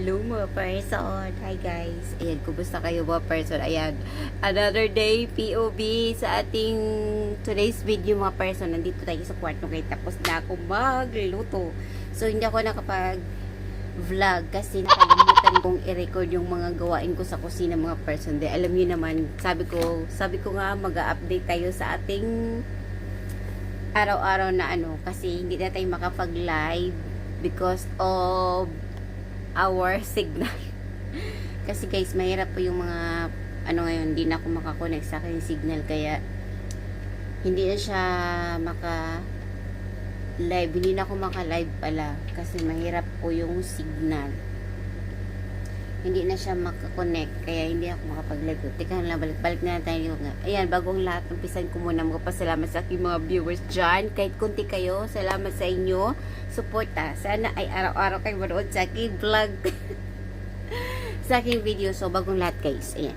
Hello mga person! Hi guys! Ayan, kumusta kayo mga person? Ayan, another day POV sa ating today's video mga person. Nandito tayo sa kwarto kaya tapos na ako magluto. So, hindi ako nakapag vlog kasi nakalimutan kong i-record yung mga gawain ko sa kusina mga person. De, alam niyo naman, sabi ko, sabi ko nga mag-update tayo sa ating araw-araw na ano kasi hindi na tayo makapag-live because of our signal. kasi guys, mahirap po yung mga ano ngayon, hindi na ako makakonect sa aking signal kaya hindi na siya maka live, hindi na ako maka-live pala kasi mahirap po yung signal. Hindi na siya makakonect kaya hindi ako makapag-live. Teka lang, balik-balik na tayo. Ayan, bagong lahat, umpisan ko muna magpasalamat sa aking mga viewers dyan. Kahit kunti kayo, salamat sa inyo. Suporta. Sana ay araw-araw kayo manood sa aking vlog. sa aking video. So, bagong lahat guys. Ayan.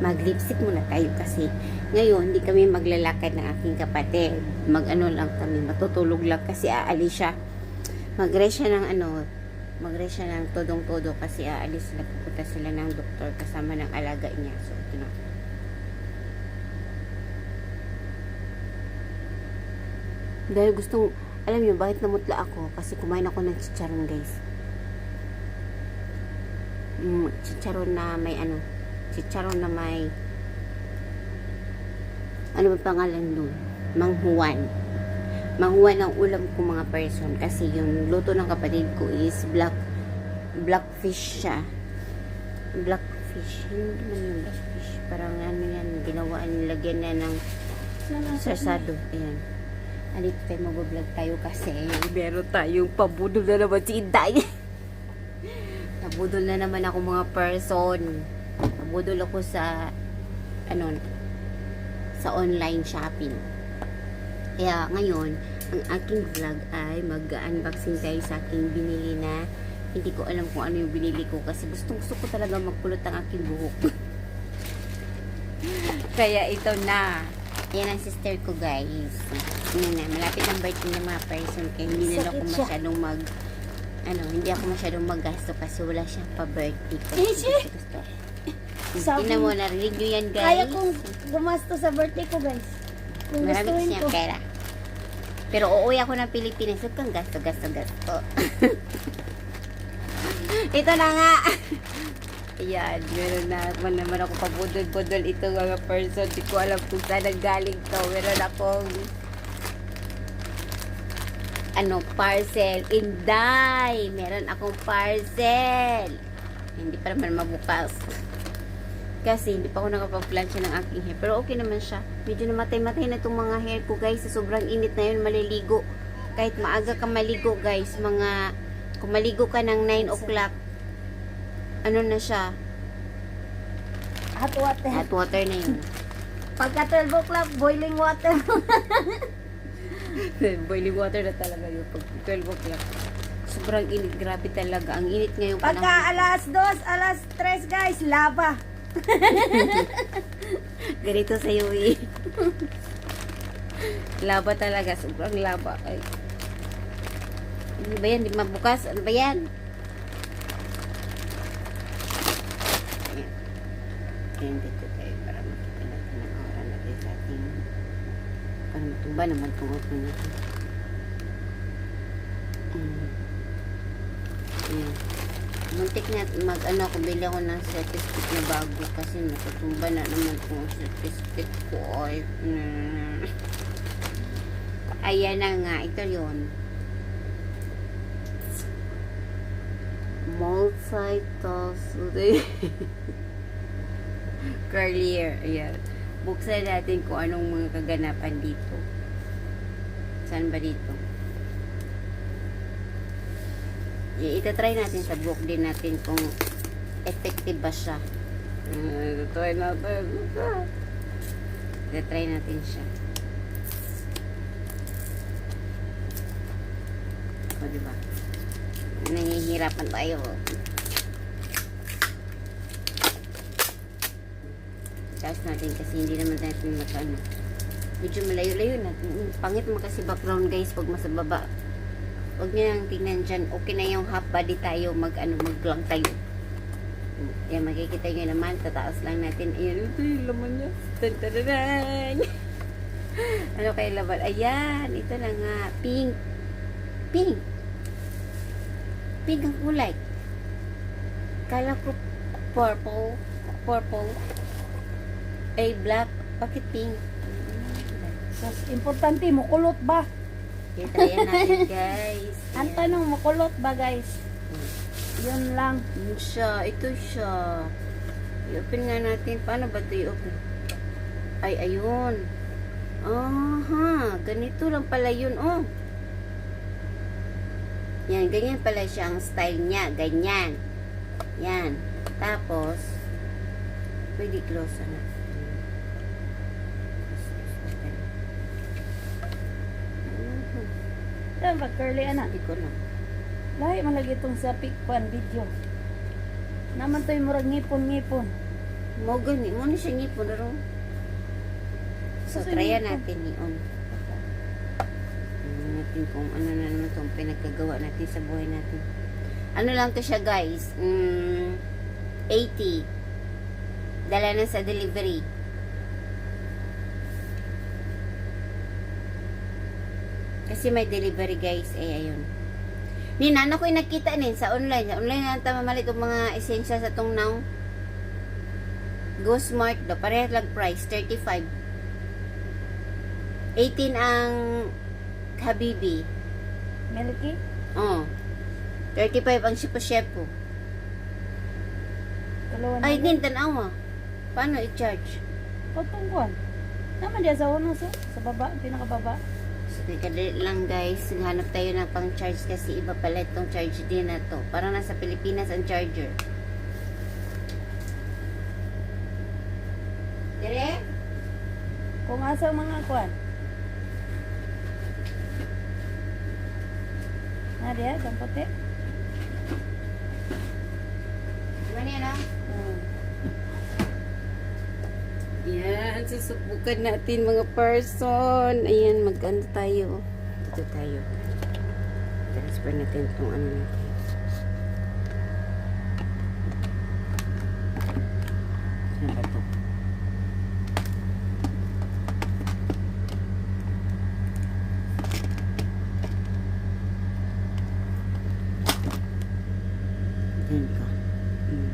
Mag-lipstick muna tayo kasi ngayon, hindi kami maglalakad ng aking kapatid. Mag-ano lang kami, matutulog lang kasi aalis siya. Mag-rest siya ng ano, mag-rest siya ng todong-todo kasi aalis sila, pupunta sila ng doktor kasama ng alaga niya. So, ito na. Dahil gustong, alam niyo, bakit namutla ako? Kasi kumain ako ng chicharon, guys. Mm, chicharon na may ano, chicharon na may ano ba pangalan doon? Manghuan. Manghuan ang ulam ko mga person kasi yung luto ng kapatid ko is black blackfish siya. Blackfish. Hindi man yung blackfish. Parang ano yan, ginawa, nilagyan na ng sasado. Ayan. Alit tayo mabablog tayo kasi meron tayong pabudol na naman si Inday. Nabudol na naman ako mga person. Nabudol ako sa ano sa online shopping. Kaya ngayon, ang aking vlog ay mag-unboxing tayo sa aking binili na hindi ko alam kung ano yung binili ko kasi gustong gusto ko talaga magkulot ang aking buhok. Kaya ito na. Yan ang sister ko guys. Yan na. Malapit ang birthday ng mga person kaya hindi na ako masyadong mag ano, hindi ako masyadong magasto kasi wala siyang pa-birthday ko. Gusto. Tingnan mo, narinig nyo yan guys. Kaya kong gumasto sa birthday ko, guys. Kung Marami gustuin siyang ko. pera. Pero uuwi ako ng Pilipinas. Huwag kang gasto, gasto, gasto. Ito na nga. Ayan, meron na naman naman ako pabudol-budol ito mga person. Di ko alam kung saan nanggaling to. Meron akong ano, parcel. Inday! Meron akong parcel. Hindi pa naman mabukas. Kasi hindi pa ako nakapag-plancha ng aking hair. Pero okay naman siya. Medyo namatay-matay na itong mga hair ko guys. Sa sobrang init na yun, maliligo. Kahit maaga ka maligo guys. Mga, kung maligo ka ng 9 o'clock, ano na siya? Hot water. Hot water na yun. Pagka 12 o'clock, boiling water. Boiling water na talaga yun. Pag 12 o'clock. Sobrang init. Grabe talaga. Ang init ngayong Pagka alas 2, alas 3, guys, lava. Ganito sa iyo eh. laba talaga. Sobrang laba. Ay. Ano ba yan? Di mabukas? Ano ba yan? Ayan. Dito tayo para makita natin ang aura natin sa ating para matumba naman itong open natin. Mm. Ayan. Muntik na mag ano ako bili ako ng certificate na bago kasi natutumba na naman itong certificate ko ay mm. ayan na nga ito yon multitask career ayan. Buksan natin kung anong mga kaganapan dito. Saan ba dito I- itatry natin sa book din natin kung effective ba siya. Itatry natin. Itatry natin siya. O, diba? Nangihirapan tayo. Taas natin kasi hindi naman natin magkano. Medyo malayo-layo na. Pangit mo kasi background guys pag mas baba. Huwag niyo nang tingnan dyan. Okay na yung half body tayo. Mag, ano, mag-vlog tayo. Yan, makikita nyo naman. Tataas lang natin. Ayan, ito yung laman niya. Tan tararan. ano kayo laman? Ayan, ito na nga. Pink. Pink. Pink ang kulay. Kala ko purple. Purple. Ay, black. Bakit pink? Sus, importante, mukulot ba? Okay, tryan natin, guys. Ang tanong, mukulot ba guys? Yun lang. Yun siya. Ito siya. I-open nga natin. Paano ba ito i-open? Ay, ayun. Aha. Ganito lang pala yun, oh. Yan, ganyan pala siya ang style niya. Ganyan. Yan. Tapos, pwede close na. Yan ba, curly anak? Hindi ko lang. Lahi man lagi itong sa pikpan video. Naman to'y murag ngipon-ngipon. Mo gani. Mo na siya ngipon rin. So, tryan ngipon. natin ni on. Tingnan natin kung ano na naman itong pinagkagawa natin sa buhay natin. Ano lang to siya guys? Mm, 80. Dala na sa delivery. Kasi may delivery guys. Eh, ayun. Nina, ano ko yung nakita nin sa online. Sa online na tama mali itong mga esensya sa tong now. Go Smart do. Parehas lang price. 35. 18 ang Habibi. Milky? Oh. 35 ang Shipo Shepo. Ay, din, tanawa. Paano i-charge? Patungkuan. Naman diya sa una sa, sa baba, pinakababa. Kadali lang guys. Hanap tayo ng pang-charge kasi iba pala itong charge din na to. Parang nasa Pilipinas ang charger. Dire? Kung asa mga kuan. Na diya, dampote. Ano yan ah? Hmm. Yan, susubukan natin mga person. Ayan, mag-ano tayo. Dito tayo. Transfer natin itong ano natin. Saan ba ito? Diyan ka. Hmm.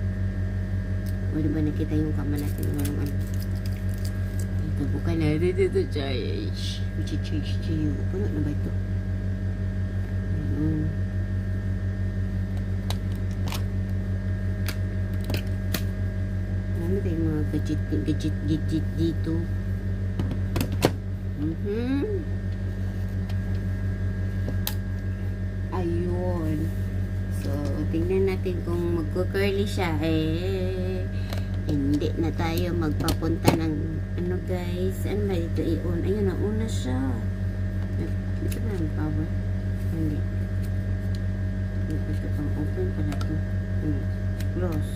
O, nakita yung kama natin To you. Puno na ba ito? Ayun. Marami tayong mga gadget, gadget, gadget dito. Mhm. Ayun. So, tingnan natin kung magko-curly siya. Eh, hindi na tayo magpapunta ng ano guys. Ano ba dito i-on? Ayun, nauna siya. Ito na ang power. Hindi. Ito pang open pala ito. Hmm. Close.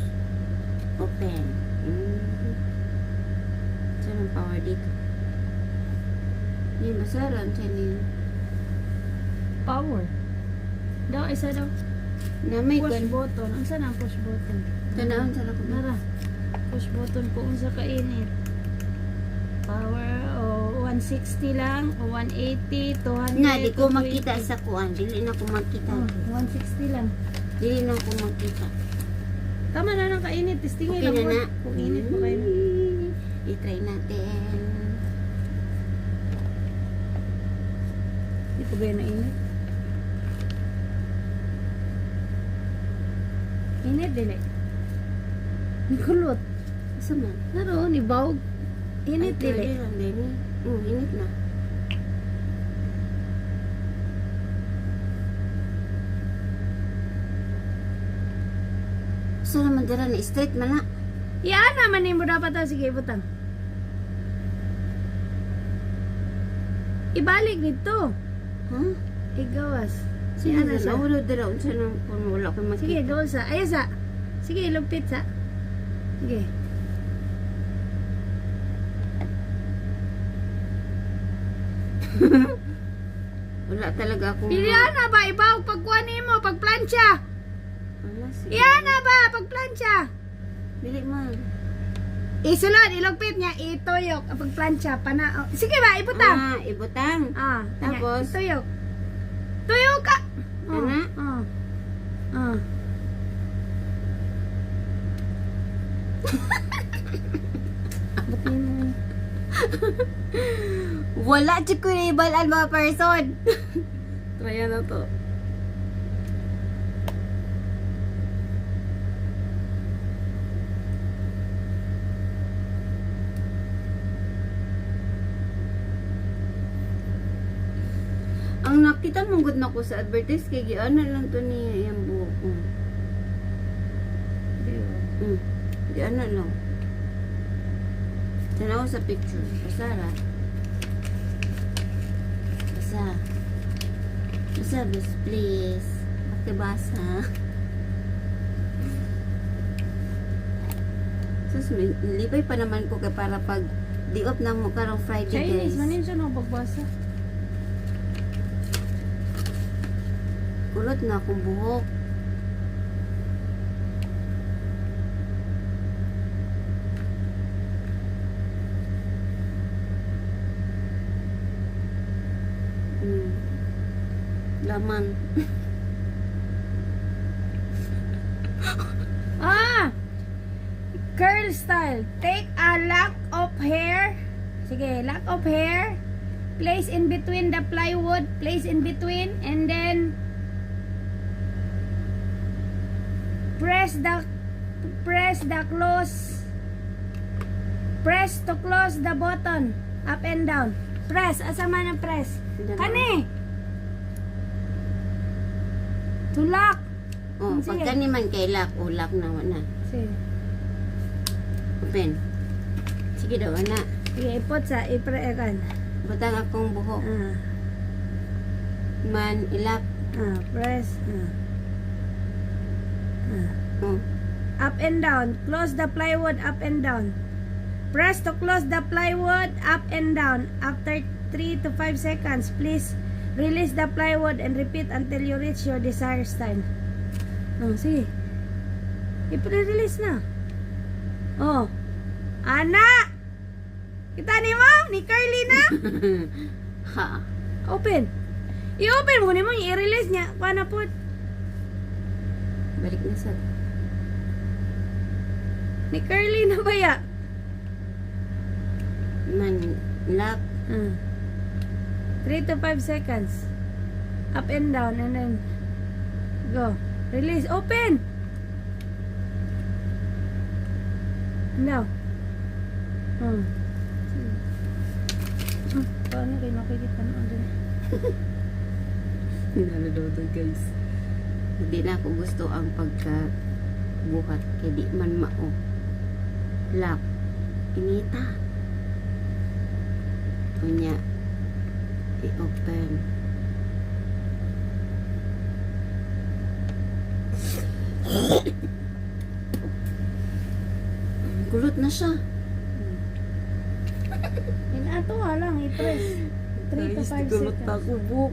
Open. Hmm. Saan ang power dito? Basta lang siya niya. Power. Daw, isa daw. Na may Push button. Ang saan ang push button? Tanawin sa ako. Nara. Push button po unsa ka init. Power o 160 lang o 180, 200. Nga, di ko 220. makita sa kuan. Dili na ko makita. Oh, 160 lang. Dili na ko makita. Tama na lang kainit. Testingin Okay lang na na. Kung init mo kayo. I-try natin. Hindi ko ba na init? Init din eh. Asa man? Init Ay, din eh. pwede lang din eh. Mm, init na. Saan naman dira na? Straight man na. Yan naman mo dapat ah. Sige, butang. Ibalik dito. Huh? Igawas. Sige, na siya. Wala dira. Unsa nang kung wala ko makita. Sige, gawas sa. Ayos sa. Sige, lupit sa. Sige. Wala talaga akong... Iliana ba? Ibaw pagkuha mo, pagplansya. Wala, sige. Iliana ba? Pagplansya. Dili man. Isulod, ilagpit niya, ituyok. Ang Pagplansya, pana... oh, Sige ba, ibutang. Ah, ibutang. Ah, Tapos? Tapos? Tuyok. Tuyok ka! Ana? Ah. Ah. Ba't yun mo? Wala di ko mga person. Trya na to. Ang nakita mong good na ko sa advertise kay giana lang to ni yung buhok ko. Mm. Giana lang. Tanaw sa picture. Pasara. Basa. Basa, bas, please. Pakibasa. Sus, may- lipay pa naman ko kay para pag di-off na mo karong Friday Chinese, guys. manin siya no pagbasa. Kulot na akong buhok. Mm. Laman. Ah! Curl style. Take a lock of hair. Sige, lock of hair. Place in between the plywood. Place in between. And then press the press the close press to close the button up and down press asa man ang press kani to lock Oh, Sige. pagka naman kay lock, o lock na na. sige Open. Sige daw, na. sige ipot sa iprekan Butang akong buhok. ah Man, ilak. ah press ah ah Oh. up and down. Close the plywood up and down. Press to close the plywood up and down. After 3 to 5 seconds, please release the plywood and repeat until you reach your desired style. Oh, sige. I-release na. Oh. Ana! Kita ni mo? Ni Carly na? ha. Open. I-open mo ni mo. I-release niya. Paano po? Balik na sa... Ni Carly na ba ya? Man, lock. Ah. 3 to 5 seconds. Up and down and then go. Release. Open! Now. Hmm. Hmm. Paano kayo nakikita mo dun? Hinalo daw to guys. Hindi na ako gusto ang pagka buhat. Kaya di man mao. Lock. Inita. Kunya. I-open. Kulot na siya. In ato nga lang, i-press. 3 to 5 kulot seconds. na ako buhok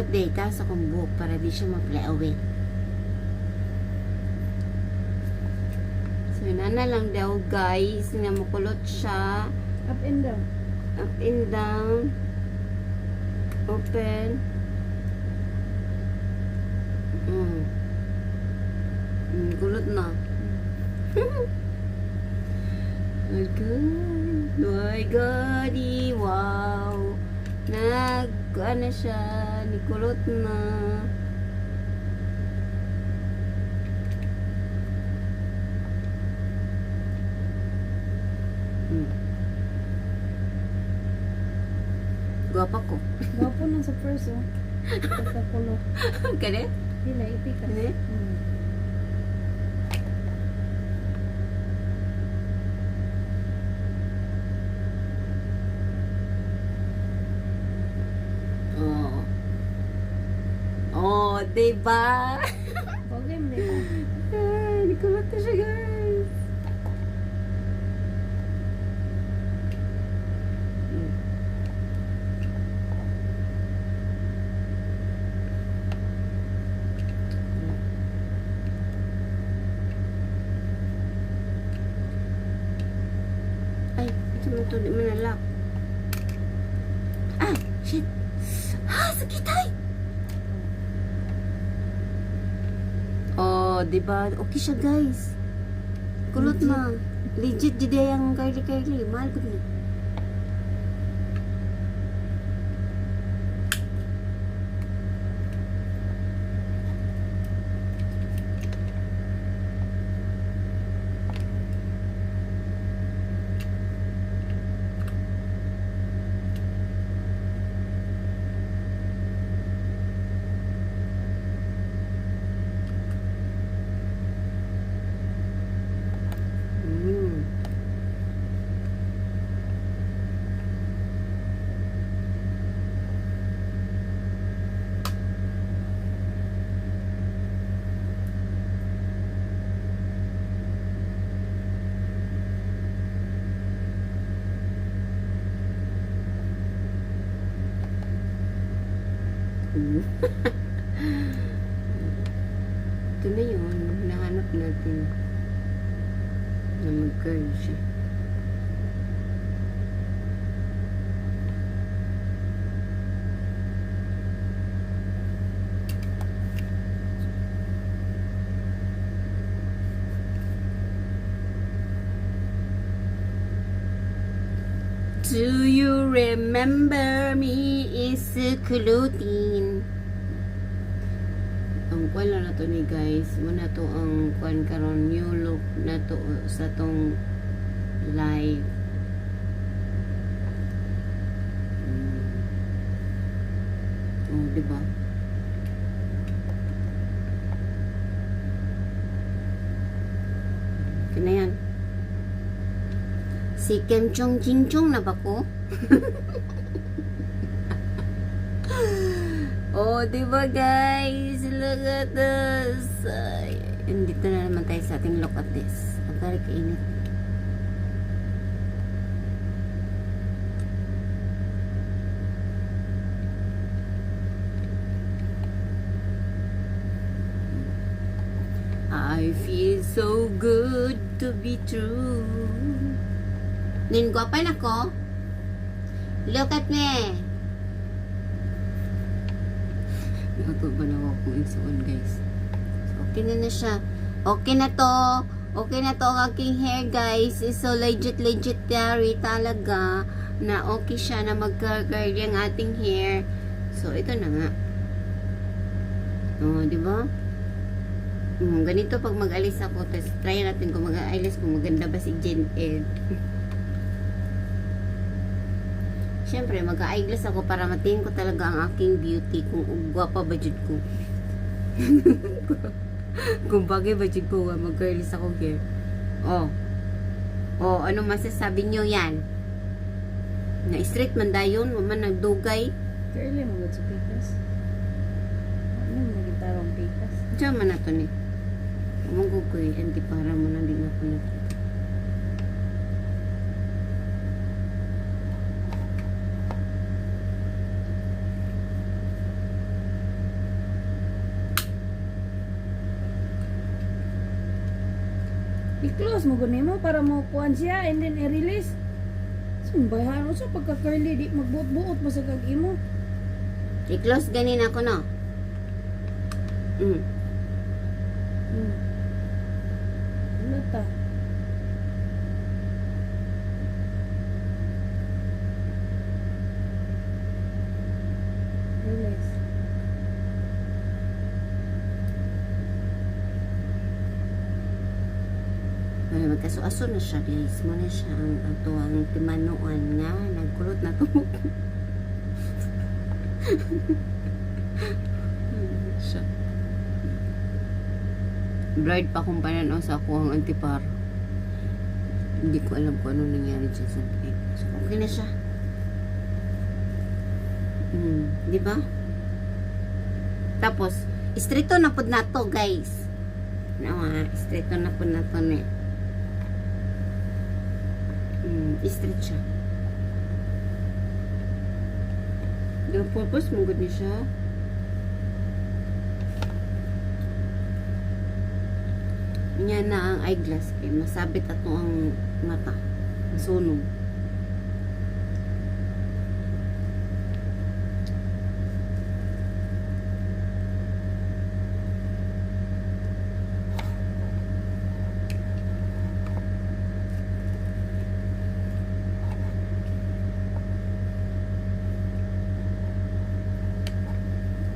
Dapat data sa kong buhok para di siya ma-fly away. So, yun na lang daw guys, nga makulot siya. Up and down. Up and down. Open. Mm. Mm, kulot na. My God. My God. Wow. Nag, ano siya, nikulot na. Mm. Gwapa ko. Gwapo na sa first, oh. Pagkakulo. Kani? Hila, ipikas. Kani? Hmm. Ba? Okay, mo nito. Ay, kulot na siya, guys. Ay, ito man to, di manalak. Ah, shit. Ah, sakit ay. Oh, di ba? Okay siya, guys. Kulot na. Legit, di dia yang curly-curly. Mahal ko na. Mm. Na yun. Nahanap natin na mag-curl siya. Do you remember me is kulutin? ang kwan na to ni guys muna to ang kwan karon new look na to sa tong live mm. oh di ba kina yan si Kim Chong Ching Chong na ba ko? Oh, di ba guys? Look at this. Ay, Andito na naman tayo sa ating look at this. Ang very kainit. I feel so good to be true. Nin, gwapa na ko? Look at me. Nato ba na ako insuon guys? So, okay na na siya. Okay na to. Okay na to ang aking hair guys. Is so legit legit theory talaga na okay siya na mag-curl yung ating hair. So ito na nga. Oh, di ba? Hmm, ganito pag mag-alis ako, tapos try natin kung mag-alis kung maganda ba si Jen Ed. Siyempre, mag-eyeglass ako para matingin ko talaga ang aking beauty kung gwapa ba jud ko. kung bagay ba jud ko mag-girlies ako hair. Oh. Oh, ano masasabi nyo yan? Na straight man dayon, man nagdugay. Curly mo sa pikas. Ano mo gitarong pikas? Diyan man na to ni. Umugugoy, anti para mo na din ako na. I-close mo guni mo para mo kuan siya and then i-release. Sumbahan mo sa pagka-curly di magbuot-buot mo sa kag imo. I-close ganin ako no. Mm. Hmm. Ano ta? Release. Magkaso-aso na siya guys. Mo na siya ang, ang tuwang timanuan nga. Nagkulot na to. Blurred pa kung paano sa ako ang antipar. Hindi ko alam kung ano nangyari dyan sa plate. So, okay na siya. Hmm, di ba? Tapos, Istrito na po na to, guys. Nawa, istrito na po na to ni. Mm, straight siya. The purpose mo good ni siya. Niya na ang eyeglass kay masabit ato ang mata. Masunog.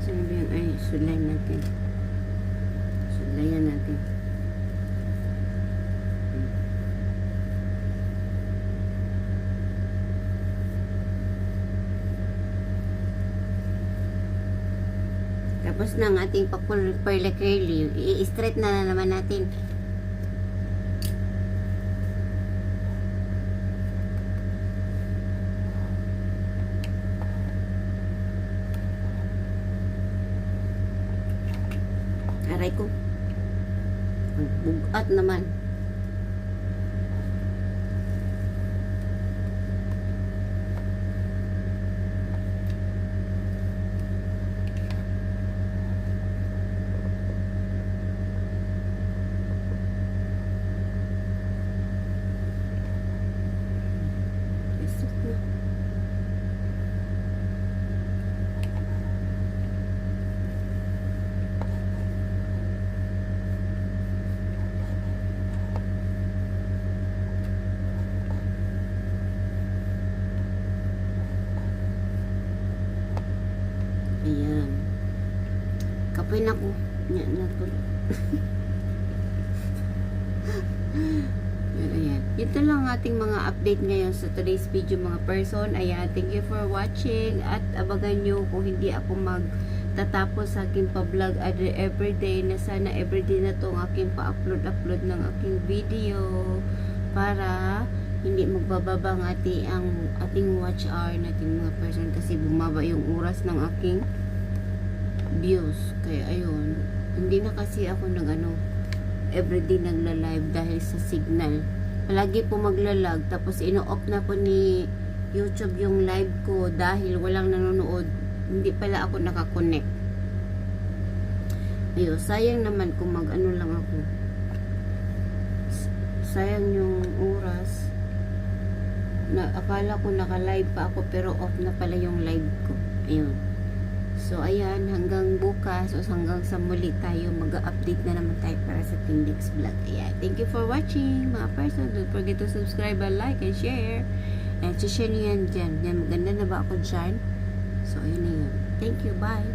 Sabi yung ay sulay natin. Sulayan natin. Hmm. Ang ating papul-perle curly. I-straight na naman natin. Aray ko. Ang bugat naman. Isip na. Ayan. Kapoy na ko. Nya na to. Pero ayan. Ito lang ang ating mga update ngayon sa today's video mga person. Ayan. Thank you for watching. At abagan nyo kung hindi ako magtatapos sa aking pa-vlog everyday na sana everyday na to ang aking pa-upload-upload ng aking video para hindi magbababa ang ating, ang ating watch hour natin mga person kasi bumaba yung oras ng aking views. Kaya ayun, hindi na kasi ako nag ano, everyday nagla-live dahil sa signal. Palagi po magla-lag tapos ino-off na po ni YouTube yung live ko dahil walang nanonood. Hindi pala ako nakakonect. Ayun, sayang naman kung mag-ano lang ako. Sayang yung oras na akala ko naka-live pa ako pero off na pala yung live ko. Ayun. So, ayan, hanggang bukas o hanggang sa muli tayo, mag-update na naman tayo para sa ating next vlog. Ayan. Thank you for watching, mga person. Don't forget to subscribe and like and share. And share nyo yan dyan. Yan, maganda na ba ako dyan? So, ayun na yun. Thank you. Bye.